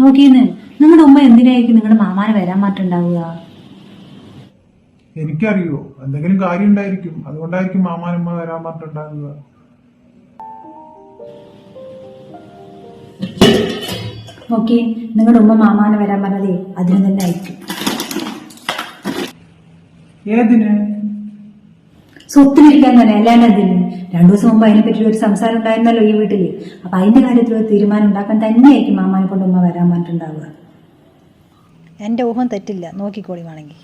നോക്കിയെന്ന് നിങ്ങളുടെ ഉമ്മ എന്തിനായിരിക്കും നിങ്ങളുടെ മാമാനെ വരാൻ മാറ്റുണ്ടാവുക? എനിക്കറിയോ എന്തെങ്കിലും കാര്യം ഉണ്ടായിരിക്കും. അതുകൊണ്ടായിരിക്കും മാമാനമ്മ വരാൻ മാറ്റുണ്ടാകുക ഓക്കെ നിങ്ങളുടെ ഉമ്മ മാമാനെ വരാൻ പറഞ്ഞതേ അതിന് തന്നെ ആയിരിക്കും. ഏതിന്? സ്വത്തിലിരിക്കാൻ തന്നെ അല്ലാണ്ട് അതിന് രണ്ടു ദിവസം മുമ്പ് അതിനെപ്പറ്റി ഒരു സംസാരം ഉണ്ടായിരുന്നല്ലോ ഈ വീട്ടിൽ. അപ്പൊ അതിന്റെ കാര്യത്തിൽ ഒരു തീരുമാനം ഉണ്ടാക്കാൻ തന്നെയായിരിക്കും മാമാനെ കൊണ്ട് ഉമ്മ വരാൻ പറഞ്ഞിട്ടുണ്ടാവുക. എന്റെ ഊഹം തെറ്റില്ല. നോക്കിക്കോളി വേണമെങ്കിൽ.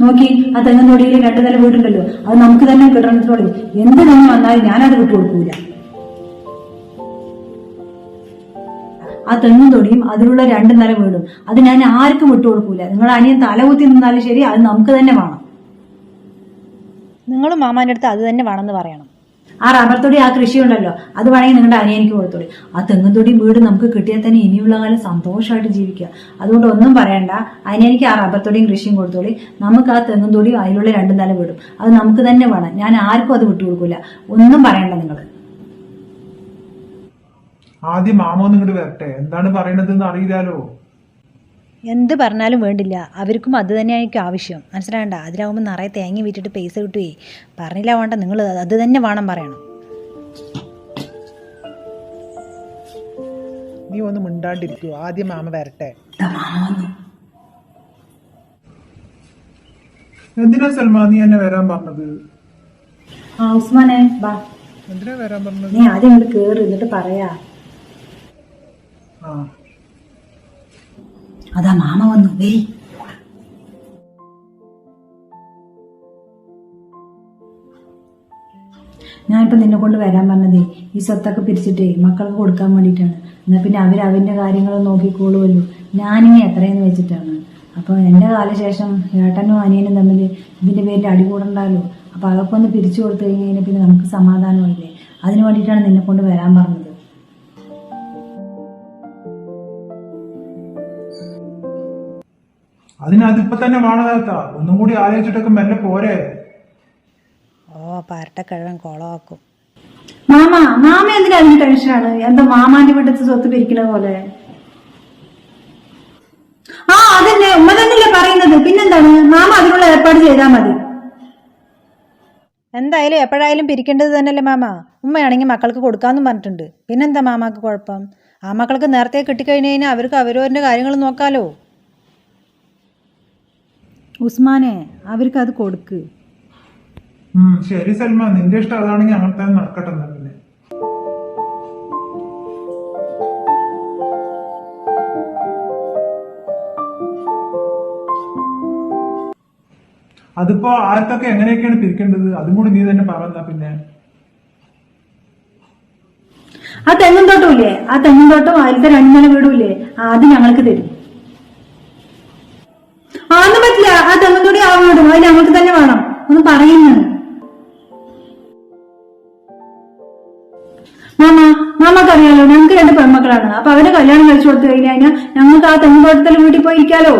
നോക്കി ആ തെങ്ങുതൊടിയിൽ രണ്ടു നില വീടുണ്ടല്ലോ അത് നമുക്ക് തന്നെ കിട്ടണത്തോളി എന്ത് തന്നെ വന്നാലും ഞാനത് വിട്ടുകൊടുക്കൂല ആ തെങ്ങും തൊടിയും അതിലുള്ള രണ്ട് നില വീടും അത് ഞാൻ ആർക്കും വിട്ടുകൊടുക്കൂല നിങ്ങളുടെ അനിയൻ തലകുത്തി നിന്നാലും ശരി അത് നമുക്ക് തന്നെ വേണം. നിങ്ങളും മാമാന്റെ അടുത്ത് അത് തന്നെ വേണമെന്ന് പറയണം. ആ റബ്ബർ തൊടി ആ കൃഷി ഉണ്ടല്ലോ അത് വേണമെങ്കിൽ നിങ്ങളുടെ അനിയനിക്ക് കൊടുത്തോളി. ആ തെങ്ങും തൊടി വീട് നമുക്ക് കിട്ടിയാൽ തന്നെ ഇനിയുള്ള കാലം സന്തോഷമായിട്ട് ജീവിക്കുക അതുകൊണ്ട് ഒന്നും പറയണ്ട. അനിയനിക്ക് ആ റബ്ബർ തൊടിയും കൃഷിയും കൊടുത്തോളി. നമുക്ക് ആ തെങ്ങും തൊടിയും അതിലുള്ള രണ്ടും നില വീടും. അത് നമുക്ക് തന്നെ വേണം. ഞാൻ ആർക്കും അത് വിട്ടുകൊടുക്കൂല ഒന്നും പറയണ്ട നിങ്ങൾ ആദ്യം മാമോ നിങ്ങോട്ട് വരട്ടെ. എന്താണ് പറയണതെന്ന് അറിയില്ലാലോ? എന്ത് പറഞ്ഞാലും വേണ്ടില്ല. അവർക്കും അത് തന്നെയായിരിക്കും ആവശ്യം. മനസ്സിലാകണ്ട? അതിലാവുമ്പോൾ നിറയെ തേങ്ങ വിറ്റിട്ട് പൈസ കിട്ടുകയെ പറഞ്ഞില്ല വേണ്ട നിങ്ങൾ അത് തന്നെ വേണം പറയണം. നീ ഒന്ന് മിണ്ടാണ്ടിരിക്കൂ. ആദ്യം മാമ വരട്ടെ. എന്തിനാ സൽമാ? നീ എന്നെ വരാൻ പറഞ്ഞത്? ആ ഉസ്മാനെ ബാ. എന്തിനാ വരാൻ പറഞ്ഞത്? നീ ആദ്യം ഇങ്ങോട്ട് കേറി എന്നിട്ട് പറയാ. ആ. അതാ മാമ വന്നു. വരി. ഞാനിപ്പോ നിന്നെ കൊണ്ട് വരാൻ പറഞ്ഞതേ ഈ സ്വത്തൊക്കെ പിരിച്ചിട്ടേ മക്കൾക്ക് കൊടുക്കാൻ വേണ്ടിയിട്ടാണ്. എന്നാ പിന്നെ അവർ അവന്റെ കാര്യങ്ങൾ നോക്കിക്കോളുമല്ലോ. ഞാനിനി എത്രയെന്ന് വെച്ചിട്ടാണ്. അപ്പൊ എന്റെ കാലശേഷം ഏട്ടനും അനിയനും തമ്മിൽ ഇതിന്റെ പേരിൽ അടികൂടണ്ടല്ലോ അപ്പൊ അതൊക്കെ ഒന്ന് പിരിച്ചു കൊടുത്തു കഴിഞ്ഞാൽ പിന്നെ നമുക്ക് സമാധാനമില്ലേ അതിനു വേണ്ടിയിട്ടാണ് നിന്നെ കൊണ്ട് വരാൻ പറഞ്ഞത്. അതിനകത്ത് തന്നെ വാണകാലത്താ ഒന്നും കൂടി ആലോചിച്ചിട്ടൊക്കെ മെല്ലെ പോരെ. ഓ പരട്ടക്കിഴവൻ കുളമാക്കും. മാമ മാമ എന്തിനാ അതിന് ടെൻഷനാണ് എന്താ മാമാന്റെ വീട്ടിലത്തെ സ്വത്ത് പിരിക്കണ പോലെ? ആ അതന്നെ. ഉമ്മ തന്നെയല്ലേ പറയുന്നത്. പിന്നെന്താണ്? മാമ അതിനുള്ള ഏർപ്പാട് ചെയ്താൽ മതി. എന്തായാലും എപ്പോഴായാലും പിരിക്കേണ്ടത് തന്നെയല്ലേ മാമ? ഉമ്മയാണെങ്കിൽ മക്കൾക്ക് കൊടുക്കാമെന്നും പറഞ്ഞിട്ടുണ്ട്. പിന്നെന്താ മാമാക്ക് കുഴപ്പം? ആ മക്കൾക്ക് നേരത്തെ കിട്ടിക്കഴിഞ്ഞ് കഴിഞ്ഞാൽ അവർക്ക് അവരവരുടെ കാര്യങ്ങൾ നോക്കാലോ. ഉസ്മാനെ അവർക്ക് അത് കൊടുക്ക്. ശരി സൽമാ നിന്റെ ഇഷ്ടം അതാണെങ്കിൽ അങ്ങനെ തന്നെ നടക്കട്ടെ പിന്നെ. അതിപ്പോ ആർക്കൊക്കെ എങ്ങനെയൊക്കെയാണ് പിരിക്കേണ്ടത്? അതും കൂടി നീ തന്നെ പറഞ്ഞ പിന്നെ. ആ തെങ്ങും തോട്ടം ഇല്ലേ? ആ തെങ്ങും തോട്ടം അതിലത്തെ രണ്ടു നില വീടും ഇല്ലേ? ആ, അത് ഞങ്ങൾക്ക് തരും. ആ ഒന്നും പറ്റില്ല. ആ തെങ്ങും തൊടി ആ വീടും അത് ഞങ്ങൾക്ക് തന്നെ വേണം. ഒന്ന് പറയുന്നു മാമ മാമക്കറിയാലോ ഞങ്ങൾക്ക് രണ്ട് പെൺമക്കളാണ്. അപ്പൊ അവരെ കല്യാണം കഴിച്ചു കൊടുത്തു കഴിഞ്ഞാൽ ഞങ്ങൾക്ക് ആ തെങ്ങും തോട്ടത്തിൽ വീട്ടിൽ പോയി ഇരിക്കാലോ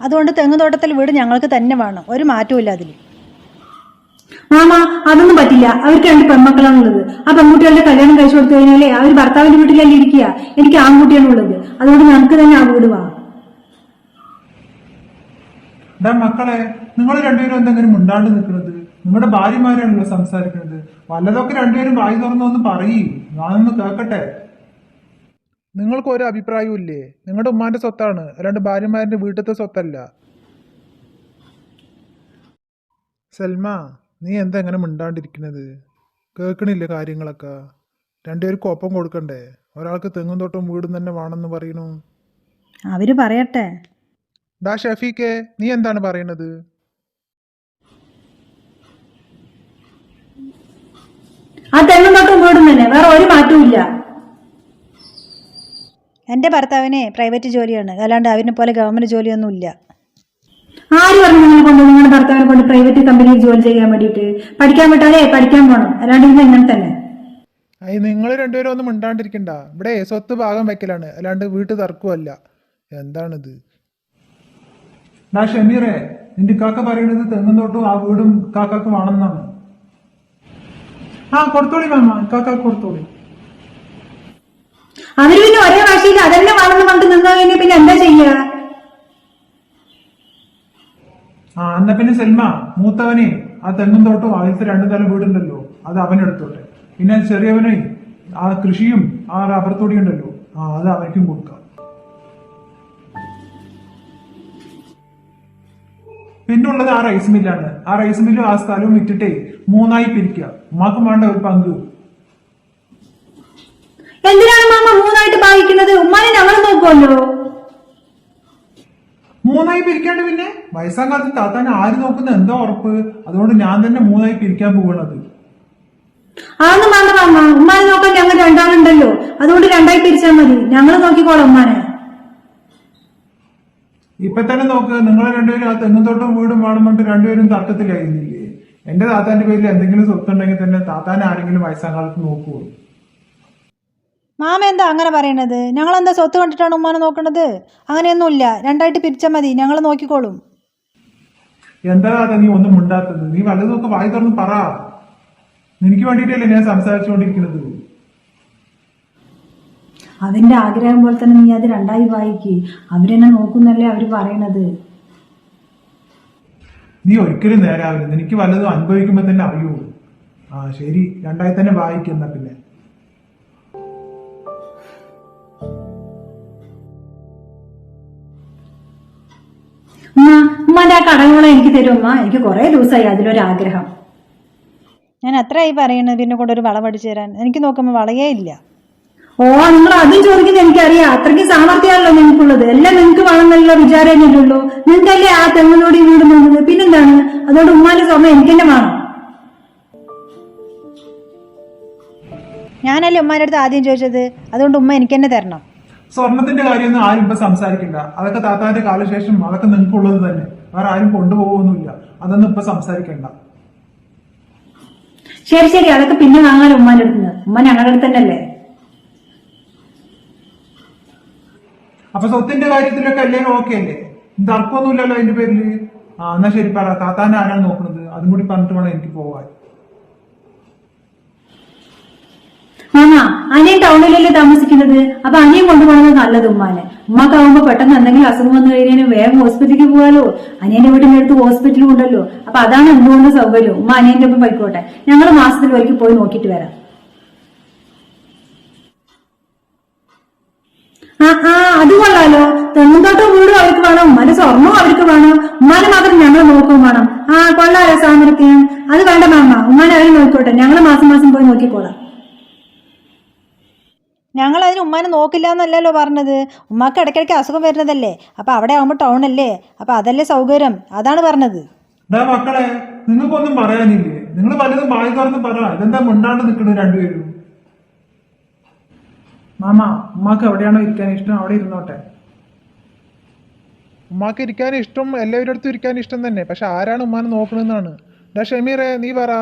അതുകൊണ്ട് തെങ്ങ് തോട്ടത്തിൽ വീട് ഞങ്ങൾക്ക് തന്നെ വേണം. ഒരു മാറ്റവും ഇല്ല അതിൽ മാമ അതൊന്നും പറ്റില്ല. അവർക്ക് രണ്ട് പെൺമക്കളാണുള്ളത് ആ പെൺകുട്ടികളുടെ കല്യാണം കഴിച്ചു കൊടുത്തു കഴിഞ്ഞാലേ അവർ ഭർത്താവിന്റെ വീട്ടിലല്ലേ ഇരിക്കുക. എനിക്ക് ആൺകുട്ടിയാണുള്ളത് അതുകൊണ്ട് ഞങ്ങൾക്ക് തന്നെ ആ വീട് വാ ഡാ മക്കളെ നിങ്ങൾ രണ്ടുപേരും എന്തെങ്കിലും മിണ്ടാണ്ട് നിൽക്കുന്നത് നിങ്ങളുടെ ഭാര്യമാരാണല്ലോ സംസാരിക്കുന്നത്. വല്ലതൊക്കെ രണ്ടുപേരും വായി തുറന്നൊന്ന് പറയൂ. ഞാനൊന്ന് കേൾക്കട്ടെ? നിങ്ങൾക്ക് ഒരു അഭിപ്രായവും ഇല്ലേ? നിങ്ങളുടെ ഉമ്മാന്റെ സ്വത്താണ്. രണ്ട് ഭാര്യമാരുടെ വീട്ടിലത്തെ സ്വത്തല്ല. സൽമ നീ എന്താ എങ്ങനെ മിണ്ടാണ്ടിരിക്കുന്നത്? കേൾക്കണില്ലേ കാര്യങ്ങളൊക്കെ? രണ്ടുപേർക്ക് ഒപ്പം കൊടുക്കണ്ടേ? ഒരാൾക്ക് തെങ്ങും തോട്ടം വീടും തന്നെ വേണമെന്ന് പറയണു. അവർ പറയട്ടെ. ഡാ ഷഫീഖെ നീ എന്താണ് പറയുന്നത്? ആ തെങ്ങും തൊട്ടും വീടും തന്നെ വേറെ ഒരു മാറ്റവും ഇല്ല. എന്റെ ഭർത്താവിന് പ്രൈവറ്റ് ജോലിയാണ് അല്ലാണ്ട് അവരിനെ പോലെ ഗവൺമെന്റ് ജോലിയൊന്നും ഇല്ല. ആര് പറഞ്ഞു നിങ്ങളെ കൊണ്ട് നിങ്ങളുടെ ഭർത്താവിനെ കൊണ്ട് പ്രൈവറ്റ് കമ്പനിയിൽ ജോലി ചെയ്യാൻ വേണ്ടിയിട്ട്? പഠിക്കാൻ വിട്ടാലേ പഠിക്കാൻ പോകണം അല്ലാണ്ട് ഇത് ഇങ്ങനെ തന്നെ. അയ്യ നിങ്ങൾ രണ്ടുപേരും ഒന്നും മിണ്ടാണ്ടിരിക്കണ്ട. ഇവിടെ സ്വത്ത് ഭാഗം വെക്കലാണ് അല്ലാണ്ട് വീട്ട് തർക്കമല്ല എന്താണിത്? ഡാ ഷമീറെ നിന്റെ കാക്ക പറയുന്നത് തെങ്ങും തൊട്ടും ആ വീടും കാക്കാക്ക് വേണമെന്നാണ് ആ കൊടുത്തോളി മാമ കാക്ക കൊടുത്തോളി. അവർ പിന്നെ ഒരേ ഭാഷയിൽ അതന്നെ വേണമെന്ന് പറഞ്ഞിട്ട് നിന്നാ കഴിഞ്ഞാൽ പിന്നെ എന്താ ചെയ്യാ? ആ എന്നാ പിന്നെ സെൽമ മൂത്തവനെ ആ തെങ്ങും തോട്ടവും ആദ്യത്തെ രണ്ടു തല വീടുണ്ടല്ലോ അത് അവനെടുത്തോട്ടെ. പിന്നെ ചെറിയവനെ ആ കൃഷിയും ആ റബ്ബർ തൊടിയുണ്ടല്ലോ ആ അത് അവനക്കും കൊടുക്കാം. പിന്നുള്ളത് ആ റൈസ് മില്ലാണ് ആ റൈസ് മില്ലും ആ സ്ഥലവും വിറ്റിട്ടേ മൂന്നായി പിരിക്കുക. ഉമ്മാക്കും വേണ്ട ഒരു പങ്ക്. എന്തിനാണ് മാമ മൂന്നായിട്ട് ഭാഗിക്കുന്നത്? ഉമ്മാനെ ഞങ്ങൾ നോക്കുമല്ലോ മൂന്നായി പിരിക്കാണ്ട് പിന്നെ വയസ്സാം കാലത്ത് താത്താൻ ആര് നോക്കുന്ന? എന്താ ഉറപ്പ്? അതുകൊണ്ട് ഞാൻ തന്നെ മൂന്നായി പിരിക്കാൻ പോകണത് ആന്ന് മാമ മാമ. ഉമ്മാനെ നോക്കാൻ ഞങ്ങൾ രണ്ടാളുണ്ടല്ലോ. അതുകൊണ്ട് രണ്ടായി പിരിച്ചാൽ മതി. ഞങ്ങൾ നോക്കിക്കോളാം ഉമ്മാനെ. ഇപ്പൊ തന്നെ നോക്ക് നിങ്ങൾ രണ്ടുപേരും ആ തെങ്ങുന്തോട്ടം വീടും വേണം പറഞ്ഞിട്ട് രണ്ടുപേരും തർക്കത്തിലായിരുന്നില്ലേ? എന്റെ താത്താന്റെ പേരിൽ എന്തെങ്കിലും സ്വത്തുണ്ടെങ്കിൽ തന്നെ താത്താനെ ആരെങ്കിലും വയസ്സാം കാലത്ത് നോക്കുവോ? മാമ എന്താ അങ്ങനെ പറയണത്? ഞങ്ങൾ എന്താ സ്വത്ത് കണ്ടിട്ടാണ് ഉമ്മാനെ നോക്കണത്? അങ്ങനെയൊന്നുമില്ല. രണ്ടായിട്ട് പിരിച്ചാൽ മതി. ഞങ്ങൾ നോക്കിക്കോളും. എന്താ താത്ത നീ ഒന്നും മുണ്ടാത്തത്? നീ വല്ലതൊക്കെ വായി തുറന്ന് പറ. നിനക്ക് വേണ്ടിയിട്ടല്ലേ ഞാൻ സംസാരിച്ചുകൊണ്ടിരിക്കുന്നത്? അവന്റെ ആഗ്രഹം പോലെ തന്നെ നീ അത് രണ്ടായി വായിക്ക്. അവരെന്നെ നോക്കുന്നല്ലേ അവർ പറയണത്. നീ ഒരിക്കലും നേരാവില്ല എനിക്ക് വല്ലതും അനുഭവിക്കുമ്പോൾ തന്നെ അറിയൂ. ആ ശരി. രണ്ടായി തന്നെ വായിക്കുന്ന പിന്നെ. ഉമ്മ ഉമ്മാന്റെ ആ കടകളെ എനിക്ക് തരും ഉമ്മ. എനിക്ക് കുറെ ദിവസമായി അതിലൊരു ആഗ്രഹം ഞാൻ അത്രയായി പറയുന്നത് പിന്നെ കൊണ്ട് ഒരു വള പഠിച്ചു തരാൻ. എനിക്ക് നോക്കുമ്പോൾ വളയേ ഇല്ല. ഓ നിങ്ങൾ അതും ചോദിക്കുന്നത് എനിക്കറിയാം. അത്രയ്ക്ക് സാമർത്ഥ്യമാണല്ലോ നിങ്ങൾക്കുള്ളത്. എല്ലാം നിങ്ങൾക്ക് വേണമെന്നുള്ള വിചാരം തന്നെയുള്ളൂ നിങ്ങൾക്കല്ലേ ആ തെങ്ങിനോട് വീട് നിന്നത്? പിന്നെന്താണ്? അതുകൊണ്ട് ഉമ്മാന്റെ സ്വർണം എനിക്ക് തന്നെ വേണം. ഞാനല്ലേ ഉമ്മാന്റെ അടുത്ത് ആദ്യം ചോദിച്ചത്? അതുകൊണ്ട് ഉമ്മ എനിക്ക് തന്നെ തരണം. സ്വർണത്തിന്റെ കാര്യമൊന്നും ആരും ഇപ്പൊ സംസാരിക്കണ്ട അതൊക്കെ താത്താന്റെ കാലശേഷം അതൊക്കെ നിങ്ങൾക്കുള്ളത് തന്നെ. വേറെ ആരും കൊണ്ടുപോകുന്നില്ല അതൊന്നും ഇപ്പൊ സംസാരിക്കണ്ട. ശരി ശരി. അതൊക്കെ പിന്നെ വാങ്ങാലോ ഉമ്മാന്റെ അടുത്ത് ഉമ്മ ഞങ്ങളുടെ അടുത്ത് തന്നെയല്ലേ? അപ്പൊ സ്വത്തിന്റെ കാര്യത്തിലൊക്കെ എല്ലാവരും ഓക്കെ അല്ലേ? തർക്കമൊന്നുമില്ലല്ലോ അതിന്റെ പേരിൽ ആ എന്നാ ശരി പറ. താത്താന്റെ ആരാണ് നോക്കുന്നത് അതും കൂടി പറഞ്ഞിട്ട് വേണം എനിക്ക് പോവാൻ. അനിയൻ ടൗണിലല്ലേ താമസിക്കുന്നത്? അപ്പൊ അനിയൻ കൊണ്ടുപോകുന്നത് നല്ലത് ഉമ്മാനെ. ഉമ്മാക്കാവുമ്പോ പെട്ടെന്ന് എന്തെങ്കിലും അസുഖം വന്നു കഴിഞ്ഞാൽ വേഗം ഹോസ്പിറ്റലിലേക്ക് പോകാലോ. അനിയന്റെ വീടിന്റെ അടുത്ത് ഹോസ്പിറ്റലും ഉണ്ടല്ലോ. അപ്പൊ അതാണ് എന്തുകൊണ്ട് സൗകര്യം. ഉമ്മ അനിയന്റെ ഒപ്പം പോയിക്കോട്ടെ. ഞങ്ങൾ മാസത്തിൽ ഒരിക്കൽ പോയി നോക്കിയിട്ട് വരാം. ആ ആ അത് കൊള്ളാലോ. തെങ്ങുന്തോട്ടം വീടും അവർക്ക് വേണം ഉമ്മാന്റെ സ്വർണവും അവർക്ക് വേണം ഉമ്മാനെ മാത്രം ഞങ്ങൾ നോക്കും വേണം. ആ കൊള്ളാലോ സാമർത്ഥ്യം അത് വേണ്ട മാമ ഉമ്മാനെ അവർ നോക്കോട്ടെ ഞങ്ങൾ മാസം മാസം പോയി നോക്കിക്കോളാം. ഞങ്ങൾ അതിന് ഉമ്മാനെ നോക്കില്ല എന്നല്ലല്ലോ പറഞ്ഞത്. ഉമ്മാക്ക് ഇടയ്ക്കിടയ്ക്ക് അസുഖം വരുന്നതല്ലേ? അപ്പൊ അവിടെ ആകുമ്പോൾ ടൗൺ അല്ലേ? അപ്പൊ അതല്ലേ സൗകര്യം? അതാണ് പറഞ്ഞത്. മക്കളെ നിങ്ങൾക്കൊന്നും പറയാനില്ലേ? നിങ്ങൾ പലതും വായി തുറന്ന് പറ ഇതെന്താ മുണ്ടാണ്ട് നിൽക്കുന്നത് രണ്ടുപേരും? മാമ ഉമ്മാക്ക് എവിടെയാണോ ഇരിക്കാൻ ഇഷ്ടം അവിടെ ഇരുന്നോട്ടെ. ഉമ്മാക്ക് ഇരിക്കാൻ ഇഷ്ടം എല്ലാവരുടെ അടുത്തും ഇരിക്കാൻ ഇഷ്ടം തന്നെ. പക്ഷെ ആരാണ് ഉമ്മാനെ നോക്കണമെന്നാണ് ഡാ ഷമീറെ നീ പറ.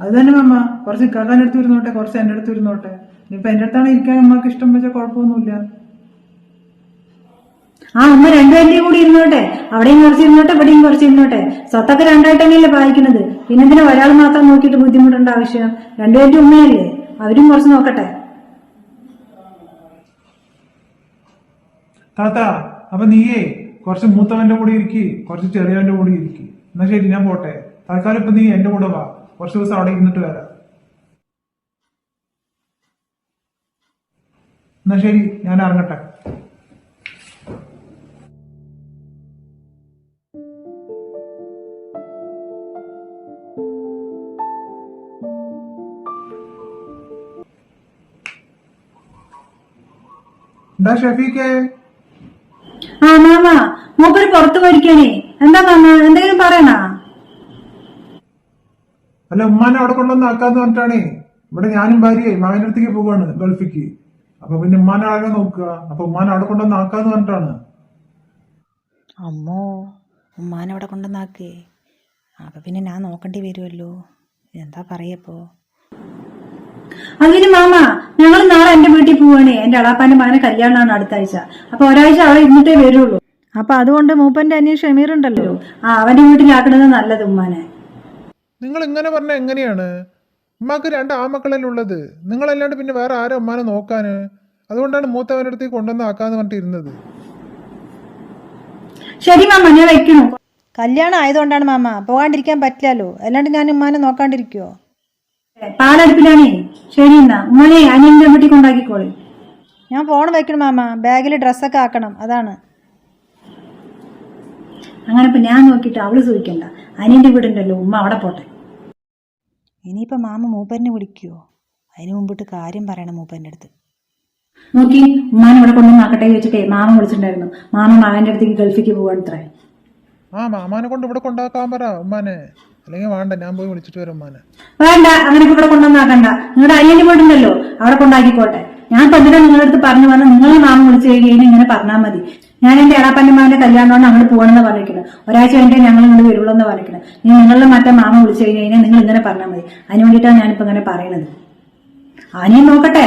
അത് തന്നെ മാമ. കുറച്ച് ഇക്കാക്കാന്റെ അടുത്ത് ഇരുന്നോട്ടെ കുറച്ച് എന്റെ അടുത്ത് ഇരുന്നോട്ടെ. ഇപ്പൊ എന്റെ അടുത്താണ് ഇരിക്കാൻ ഉമ്മാക്ക് ഇഷ്ടം വെച്ചാൽ കുഴപ്പമൊന്നുമില്ല. ആ ഉമ്മ രണ്ടുപേരുടെയും കൂടി ഇരുന്നോട്ടെ. അവിടെയും കുറച്ച് ഇരുന്നോട്ടെ ഇവിടെയും കുറച്ച് ഇരുന്നോട്ടെ. സ്വത്തൊക്കെ രണ്ടായിട്ടല്ലേ വായിക്കുന്നത് പിന്നെ ഒരാൾ മാത്രം നോക്കിയിട്ട് ബുദ്ധിമുട്ടേണ്ട ആവശ്യം? രണ്ടുപേരുടെ ഉമ്മയല്ലേ? അവരും കുറച്ച് നോക്കട്ടെ. താത്ത അപ്പൊ നീയേ കുറച്ച് മൂത്തവന്റെ കൂടെ ഇരിക്കി കുറച്ച് ചെറിയവന്റെ കൂടെ ഇരിക്കി. എന്നാ ശരി ഞാൻ പോട്ടെ. തൽക്കാലം ഇപ്പൊ നീ എന്റെ കൂടെ വാ. കുറച്ച് ദിവസം അവിടെ ഇരുന്നിട്ട് വരാം. എന്നാ ശരി ഞാൻ ഇറങ്ങട്ടെ. എന്താ ഷഫീഖേ? ആ മാമ മൂപ്പര് പുറത്തു പോയിരിക്കാനേ എന്താ മാമ? എന്തെങ്കിലും പറയണ? അല്ല ഉമ്മാനെ അവിടെ കൊണ്ടുവന്ന് ആക്കാന്ന് പറഞ്ഞിട്ടാണേ. ഇവിടെ ഞാനും ഭാര്യയെ മകന്റെ അടുത്തേക്ക് പോവാണ് ഗൾഫിക്ക്. അപ്പൊ പിന്നെ ഉമ്മാനെ ആകെ നോക്കുക. അപ്പൊ ഉമ്മാനെ അവിടെ കൊണ്ടുവന്ന് ആക്കാന്ന് പറഞ്ഞിട്ടാണ്. അമ്മോ ഉമ്മാനെ അവിടെ കൊണ്ടുവന്നാക്കേ അപ്പൊ പിന്നെ ഞാൻ നോക്കേണ്ടി വരുമല്ലോ എന്താ പറയപ്പോ അതിന് മാമ ഞങ്ങൾ നാളെ എന്റെ വീട്ടിൽ പോവാണേ. എന്റെ അളാപ്പാന്റെ മകനെ കല്യാണമാണ് അടുത്ത ആഴ്ച. അപ്പൊ ഒരാഴ്ച അവിടെ ഇരുന്നിട്ടേ വരുള്ളൂ. അപ്പം അതുകൊണ്ട് മൂപ്പന്റെ അനിയൻ ഷമീർ ഉണ്ടല്ലോ. ആ അവന്റെ വീട്ടിലാക്കണത് നല്ലത് ഉമ്മാനെ. നിങ്ങൾ ഇങ്ങനെ പറഞ്ഞ എങ്ങനെയാണ്? ഉമ്മാക്ക് രണ്ട് ആമക്കളല്ലേ ഉള്ളത്. നിങ്ങളല്ലാണ്ട് പിന്നെ വേറെ ആരും ഉമ്മാനെ നോക്കാന്? അതുകൊണ്ടാണ് മൂത്തവന്റെ അടുത്തേക്ക് കൊണ്ടുവന്ന് ആക്കാന്ന് പറഞ്ഞിട്ടിരുന്നത്. ശരി മാമ ഞാൻ വെക്കണു. കല്യാണം ആയതുകൊണ്ടാണ് മാമ. പോകാണ്ടിരിക്കാൻ പറ്റില്ലല്ലോ. അല്ലാണ്ട് ഞാൻ ഉമ്മാനെ നോക്കാണ്ടിരിക്കുവോ? പാലടുപ്പിലാണേ. ശരി എന്നാ. ഉമ്മനെ അനിയന്റെ വീട്ടിൽ കൊണ്ടാക്കിക്കോളെ ഞാൻ ഫോൺ വെക്കണം മാമ. ബാഗിൽ ഡ്രസ്സൊക്കെ ആക്കണം. അതാണ്. അങ്ങനെ ഇപ്പൊ ഞാൻ നോക്കിയിട്ട് അവൾ ചോദിക്കണ്ട. അനിയന്റെ വീടുണ്ടല്ലോ ഉമ്മ അവിടെ പോട്ടെ. ഇനിയിപ്പോൾ മാമ മൂപ്പരനെ വിളിക്കുവോ? അതിന് മുമ്പിട്ട് കാര്യം പറയണം മൂപ്പരിന്റെ അടുത്ത്. നോക്കി ഉമ്മാനെ ഇവിടെ കൊണ്ടുവന്ന് ആക്കട്ടെ ചോദിച്ചിട്ടേ മാമ വിളിച്ചിട്ടുണ്ടായിരുന്നു. മാമ മകന്റെ അടുത്തേക്ക് ഗൾഫിക്ക് പോവാണത്രേ. ആ മാമാനെ കൊണ്ട് ഇവിടെ കൊണ്ടാക്കാൻ പറ ഉമ്മാനെ. അല്ലെങ്കിൽ വേണ്ട ഞാൻ പോയി വിളിച്ചിട്ട് വരും ഉമ്മാനെ. വേണ്ട അങ്ങനെ ഇപ്പൊ ഇവിടെ കൊണ്ടുവന്നാക്കണ്ട നിങ്ങളുടെ അനിയന്റെ വീടുണ്ടല്ലോ അവിടെ കൊണ്ടാക്കിക്കോട്ടെ. ഞാൻ പെണ്ണിനെ നിങ്ങളുടെ അടുത്ത് പറഞ്ഞു വന്ന നിങ്ങളെ മാമ വിളിച്ചു കഴിഞ്ഞാൽ ഇങ്ങനെ പറഞ്ഞാൽ മതി. ഞാൻ എന്റെ എളാപ്പന്റെമാരുടെ കല്യാണമാണ് അങ്ങോട്ട് പോകണമെന്ന് പറഞ്ഞിരിക്കുന്നത് ഒരാഴ്ച കഴിഞ്ഞിട്ട് ഞങ്ങൾ ഇങ്ങോട്ട് വരുള്ളൂ എന്ന് പറഞ്ഞിരിക്കുന്നത് ഇനി നിങ്ങളുടെ മറ്റേ മാമ വിളിച്ചു കഴിഞ്ഞാൽ നിങ്ങൾ ഇങ്ങനെ പറഞ്ഞാൽ മതി. അതിന് വേണ്ടിയിട്ടാണ് ഞാനിപ്പോ ഇങ്ങനെ പറയുന്നത് അനിയൻ നോക്കട്ടെ.